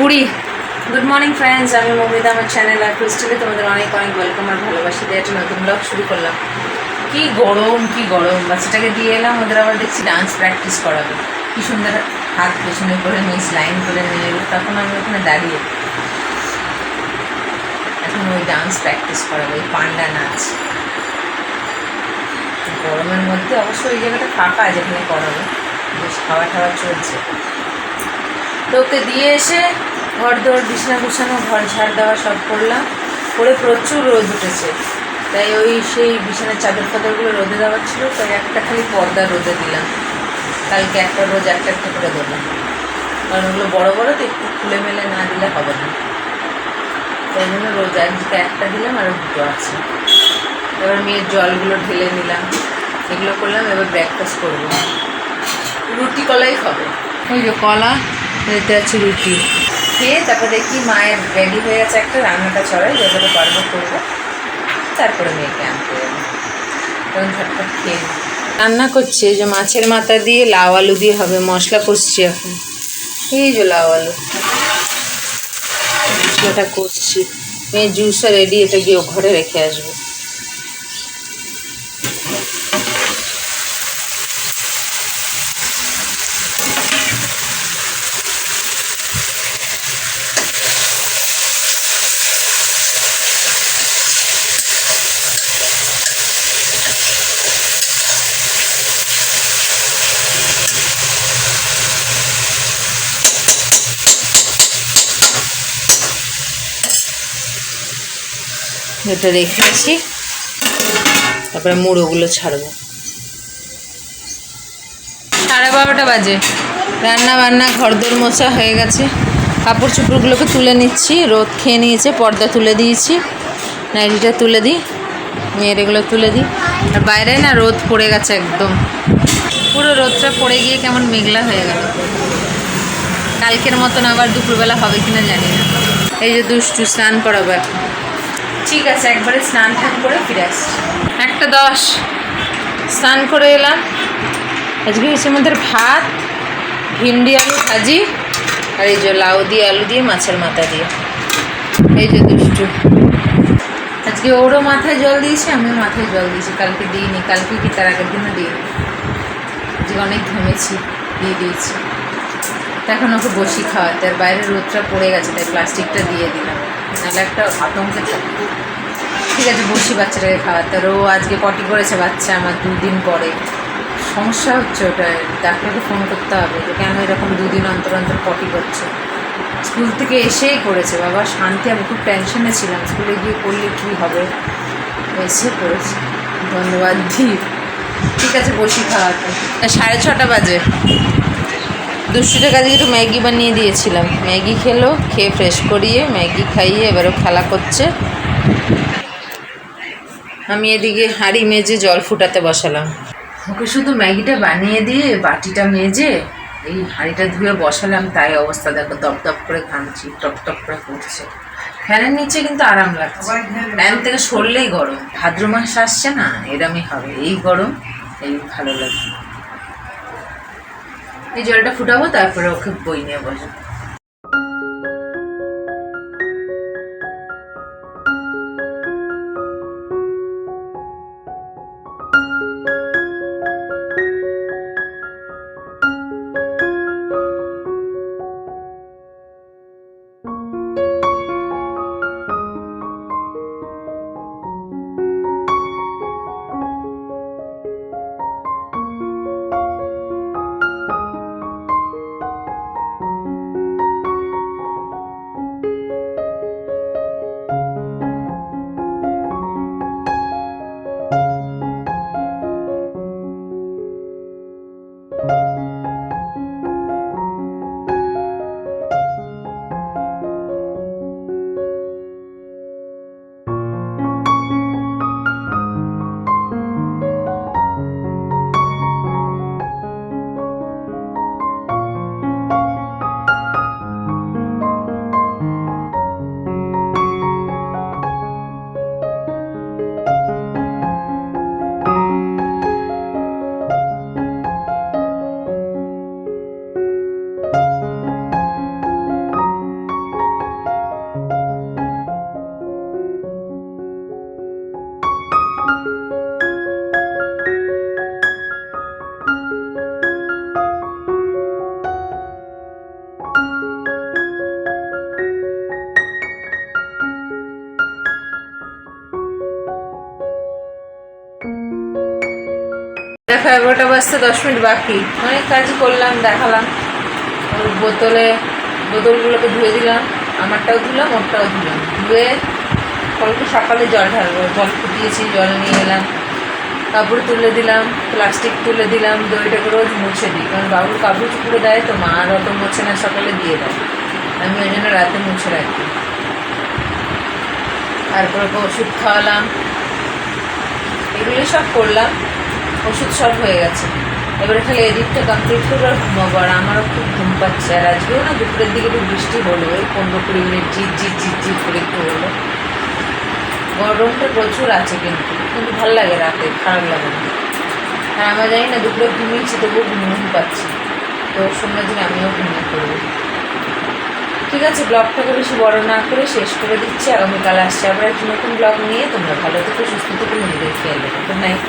কুড়ি good morning friends আমি মমিতা, আমার চ্যানেল আর ক্রিস্টালে তোমাদের অনেক অনেক ওয়েলকাম আর ভালোবাসি দিয়ে একটা নতুন ব্লগ শুরু করলাম। কি গরম কি গরম। বাচ্চাটাকে দিয়ে এলাম, ওদের আবার দেখছি ডান্স প্র্যাকটিস করাবে। কি সুন্দর হাত পেছনে করে মিস লাইন করে নিয়ে এলো, তখন আমি ওখানে দাঁড়িয়ে। এখন ওই ডান্স প্র্যাকটিস করাবে, ওই পান্ডা নাচ। গরমের মধ্যে অবশ্য ওই জায়গাটা ফাঁকা যেখানে করাবে। বেশ খাওয়া টাওয়া চলছে। ওকে দিয়ে এসে ঘর দৌড় বিছানা গুছানো, ঘর ঝাড় দেওয়া সব করলাম। করে প্রচুর রোদ উঠেছে। তাই ওই সেই বিছানার চাদর ফাদরগুলো রোদে দেওয়ার ছিল, তাই একটা খালি পর্দা রোদে দিলাম। কালকে একটা রোজ একটা একটা করে দেবো। কারণ ওগুলো বড়ো বড়ো, তো একটু খুলে মেলে না দিলে হবে না। তাই জন্য রোজ আজকে একটা দিলাম, আর দুটো আছে। এবার মেয়ের জলগুলো ঢেলে নিলাম। এগুলো করলাম, এবার ব্রেকফাস্ট করব। রুটি কলাই খাবে। ওই যে কলা এতে আছে রুটি। খেয়ে তারপর দেখি মায়ের রেডি হয়ে গেছে একটা রান্নাটা চড়াই যতটা পারব করব। তারপরে মেয়েকে আনতে তখন ঝটপট খেয়ে। রান্না করছে যে মাছের মাথা দিয়ে লাউ আলু দিয়ে হবে, মশলা কষছি এখন। এই যে লাউ আলু। মশলাটা করছি মেয়ের জুসও রেডি এটা গিয়ে ঘরে রেখে আসব। এটা রেখেছি। তারপরে মুড়োগুলো ছাড়বো। সাড়ে বারোটা বাজে। রান্না বান্না, ঘরদোর মোছা হয়ে গেছে। কাপড় চোপড়গুলোকে তুলে নিচ্ছি। রোদ খেয়ে নিয়েছে, পর্দা তুলে দিয়েছি। নাইটিটা তুলে দিই। মেয়ের এগুলো তুলে দিই। আর বাইরে না রোদ পড়ে গেছে একদম। পুরো রোদটা পড়ে গিয়ে কেমন মেঘলা হয়ে গেল। কালকের মতন আবার দুপুরবেলা হবে কিনা জানি না। এই যে দুষ্টু স্নান করাবো এখন। ঠিক আছে, একবারে স্নান টান করে ফিরে আসছি। একটা দশ। স্নান করে এলাম। আজকে হচ্ছে আমাদের ভাত, ভিন্ডি আলু ভাজি, আর এই যে লাউ দিয়ে, আলু দিয়ে, মাছের মাথা দিয়ে। এই যে দুষ্টু। আজকে ওরও মাথায় জল দিয়েছি, আমিও মাথায় জল দিয়েছি। কালকে দিইনি, কালকে কি তার আগের দিনও দিইনি। আজকে অনেক ঘেমেছি, দিয়ে দিয়েছি। এখন ওকে বসি খাওয়াতে আর বাইরে রোদটা পড়ে গেছে, তাই প্লাস্টিকটা দিয়ে দিলাম। নাহলে একটা আতঙ্কে থাকবে ঠিক আছে বসি বাচ্চাটাকে খাওয়াতে আর ও আজকে পটি করেছে বাচ্চা আমার দুদিন পরে। সমস্যা হচ্ছে ওটা। ডাক্তারকে ফোন করতে হবে যে কেন এরকম দুদিন অন্তর অন্তর পটি করছে। স্কুল থেকে এসেই করেছে। বাবা, শান্তি, আমি খুব টেনশনে ছিলাম। স্কুলে গিয়ে করলে কী হবে? এসে করেছে। ধন্যবাদ দি ঠিক আছে বসি খাওয়াতে। সাড়ে ছটা বাজে। দুষ্টুটার কাছে একটু ম্যাগি বানিয়ে দিয়েছিলাম। ম্যাগি খেলো, খেয়ে ফ্রেশ করিয়ে ম্যাগি খাইয়ে এবারও খেলা করছে। আমি এদিকে হাঁড়ি মেজে জল ফুটাতে বসালাম। ওকে শুধু ম্যাগিটা বানিয়ে দিয়ে বাটিটা মেজে এই হাঁড়িটা ধুয়ে বসালাম, তাই অবস্থা দেখো, দপ দপ করে ঘামছি, টপ টপ করে পড়ছে ফ্যানের নিচে কিন্তু আরাম লাগছে। ফ্যান থেকে সরলেই গরম। ভাদ্র মাস আসছে না, এরমই হবে। এই গরম, এই ভালো লাগবে এই জলটা ফুটাবো তারপরে ওকে বই নিয়ে বসবো। দেখো, এগারোটা বাজতে দশ মিনিট বাকি। অনেক কাজই করলাম, দেখালাম। ওর বোতলে, বোতলগুলোকে ধুয়ে দিলাম, আমারটাও ধুলাম, ওরটাও ধুলাম। ধুয়ে অল্প সকালে জল ঢালবো, জল ফুটিয়েছি, জল নিয়ে এলাম। কাপড় তুলে দিলাম, প্লাস্টিক তুলে দিলাম দইটাকে রোজ মুছে দিই। কারণ বাবুর কাপড় চুপড়ে দেয় তো, মা আর অত মুছে না, সকালে দিয়ে দেয়। আমি ওই জন্য রাতে মুছে রাখি। তারপরে ওষুধ খাওয়ালাম। এগুলি সব করলাম। ওষুধ সব হয়ে গেছে। এবারে খালি এদিকটা কমপ্লিট করব আর ঘুমাবো, আর আমারও খুব ঘুম পাচ্ছে। আর আজকেও না দুপুরের দিকে একটু বৃষ্টি হলো, ওই পনেরো কুড়ি মিনিট জিট জিট জিট জিট করে একটু হলো। গরমটা প্রচুর আছে কিন্তু কিন্তু ভালো লাগে রাতে, খারাপ লাগে না। আর আমরা জানি না দুপুরে ঘুমিয়েছি, তবুও ঘুম পাচ্ছি তো সঙ্গে দিন আমিও ঘুমিয়ে পড়ব। ঠিক আছে ব্লগটাকে বেশি বড় না করে শেষ করে দিচ্ছি। আগামীকাল আসছে আবার একটি নতুন ব্লগ নিয়ে। তোমরা ভালো থেকে, সুস্থ থেকো, নিজেদের খেয়াল রেখো। Good night